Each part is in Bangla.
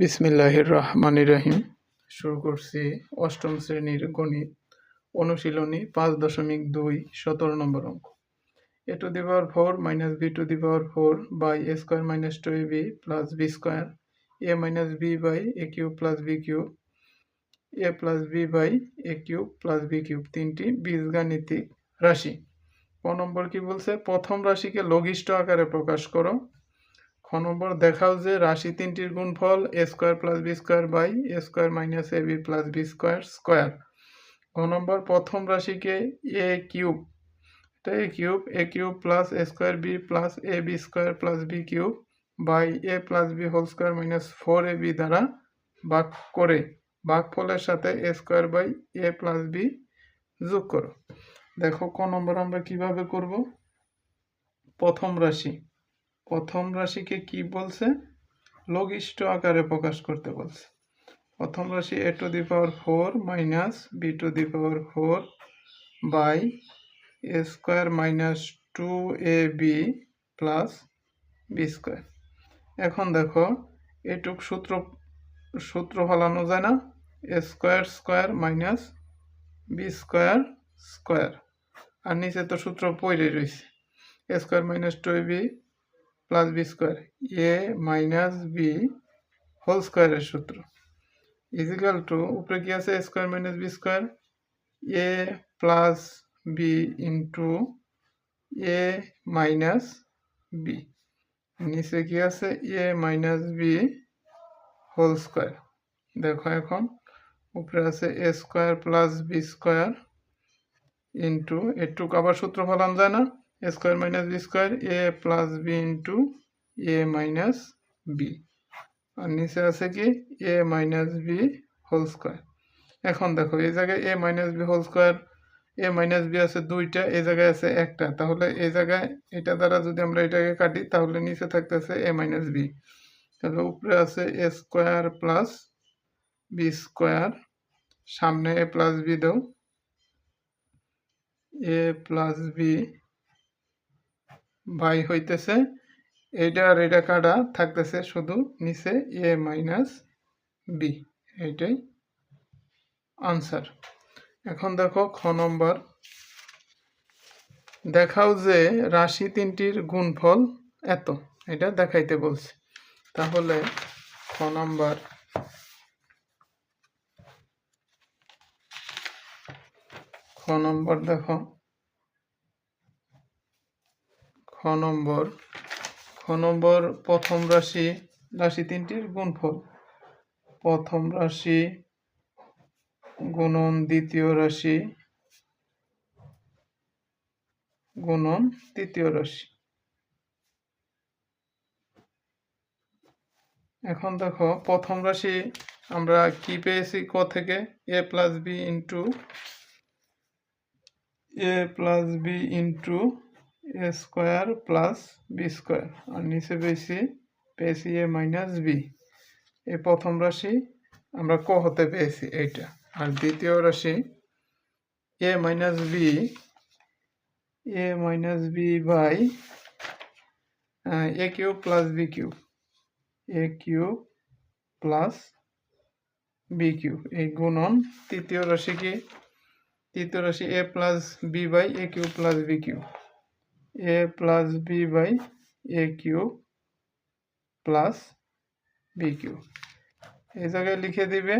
বিসমিল্লাহির রহমানির রহিম। শুরু করছি অষ্টম শ্রেণির গণিত, অনুশীলনী পাঁচ দশমিক দুই, সতেরো নম্বর অঙ্ক। A to the power four minus B to the power four by A square minus two A B plus B square, A minus B by A cube plus B cube, A plus B by A cube plus B cube, তিনটি বীজগাণিতিক রাশি। ক নম্বর কি বলছে? প্রথম রাশিকে লঘিষ্ঠ আকারে প্রকাশ করো। খ নম্বর দেখাও যে রাশি তিনটির গুণফল A square plus B square by A square minus A B plus B square square খ নম্বর প্রথম রাশিকে এ কিউব এটা A cube A cube plus A square B plus A B square plus B cube by A plus B whole square minus four A B দ্বারা ভাগ করে, ভাগফলের সাথে A square by A plus B যোগ করো। দেখো ক নম্বর আমরা কীভাবে করব? প্রথম রাশি প্রথম রাশিকে কি বলছে? লঘিষ্ঠ আকারে প্রকাশ করতে বলছে। প্রথম রাশি A to the power four minus B to the power four by A square minus two A B plus B square এখন দেখো, এটুক সূত্র সূত্র ফলানো যায় না। A square square minus B square square আর নিচে তো সূত্র পড়ে রয়েছে। A square minus two A B plus B square A minus B whole স্কোয়ারের সূত্র। ইজিক্যাল টু উপরে কি আছে? Square minus B square A plus B into A minus B নিচে কি আছে? A minus B whole square দেখো এখন, উপরে আছে A square plus B square into এটুক আবার সূত্র ফলান যায় না? Square minus B square, A plus B into A minus B. আর নিচে আছে কি? A minus B whole square. এখন দেখো, এই জায়গায় A minus B whole square, A minus B আছে দুইটা, এই জায়গায় আছে একটা। তাহলে এই জায়গায় এটা দ্বারা যদি আমরা এটাকে কাটি, তাহলে নিচে থাকতেছে এ মাইনাস বি। তাহলে উপরে আছে A square plus B square, সামনে এ প্লাস বি দাও। এ প্লাস বি বাই হইতেছে। এইটা আর এটা কাটা থাকতেছে শুধু নিচে এ মাইনাস বি। এইটাই আনসার। এখন দেখো খ নম্বর। দেখাও যে রাশি তিনটির গুণফল এত। এটা দেখাইতে বলছে। তাহলে খ নম্বর। খ নম্বর দেখো খ নম্বর। খ নম্বর, প্রথম রাশি রাশি তিনটির গুণফল। প্রথম রাশি গুণন, দ্বিতীয় রাশি গুণন, তৃতীয় রাশি। এখন দেখো, প্রথম রাশি আমরা কি পেয়েছি ক থেকে? A plus B into, A plus B into A square plus B square. আর নিচে পেয়েছি পেয়েছি এ মাইনাস বি। এই প্রথম রাশি আমরা ক হতে পেয়েছি? এইটা। আর দ্বিতীয় রাশি A minus B, A minus B by A cube plus B cube. A cube plus B cube. এই গুণন তৃতীয় রাশি কি তৃতীয় রাশি A plus B by, A cube plus B cube. A plus B by A cube plus B cube এই জায়গায় লিখে দিবে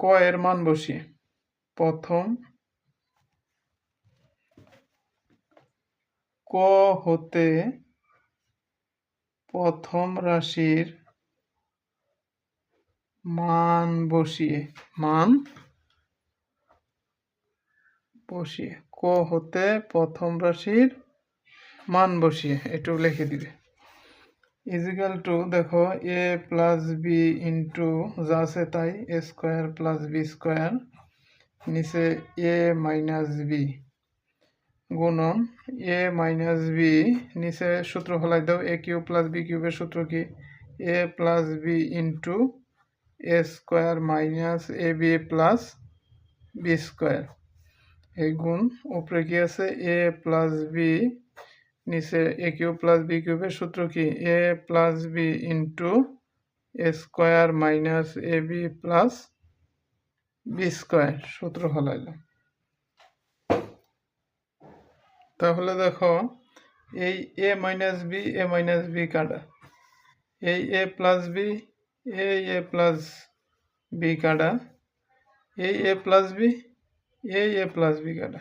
ক এর মান বসিয়ে। প্রথম ক হতে প্রথম রাশির মান বসিয়ে। মান বসিয়ে ক হতে প্রথম রাশির মান বসিয়ে, একটু লিখে দিবে। ইজিক্যাল টু দেখো এ প্লাস বি ইন্টু যা আছে তাই A square plus B square নিচে এ মাইনাস বি গুণন এ মাইনাস বি নিচে সূত্র ফলাই দাও এ কিউ প্লাস বি কিউবের সূত্র কি? A plus B into A square minus A B plus B square এই গুণ, উপরে কি আছে? এ প্লাস বি নিচে এ কিউব প্লাস বি কিউবের সূত্র কি? A plus B into A square minus A B plus B square সূত্র হলাইলাম তাহলে দেখো, এই A minus B A minus B কাটা। এই এ প্লাস বি এই এ প্লাস বি কাটা। এই এ প্লাস বি এই এ প্লাস বি কাটা।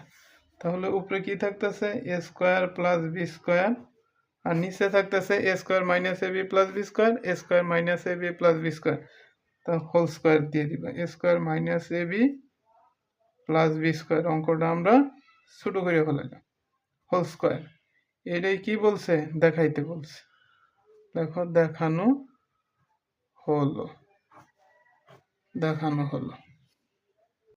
তাহলে উপরে কি থাকতেছে? A square plus B square আর নিচে থাকতেছে A square minus A B plus B square A square minus A B plus B square তা হোল স্কোয়ার দিয়ে দিবা। A square minus A B plus B square অঙ্কটা আমরা ছোটো করে ফেলাইলাম। হোল স্কোয়ার এটাই কি বলছে? দেখাইতে বলছে। দেখো, দেখানো হলো। দেখানো হলো।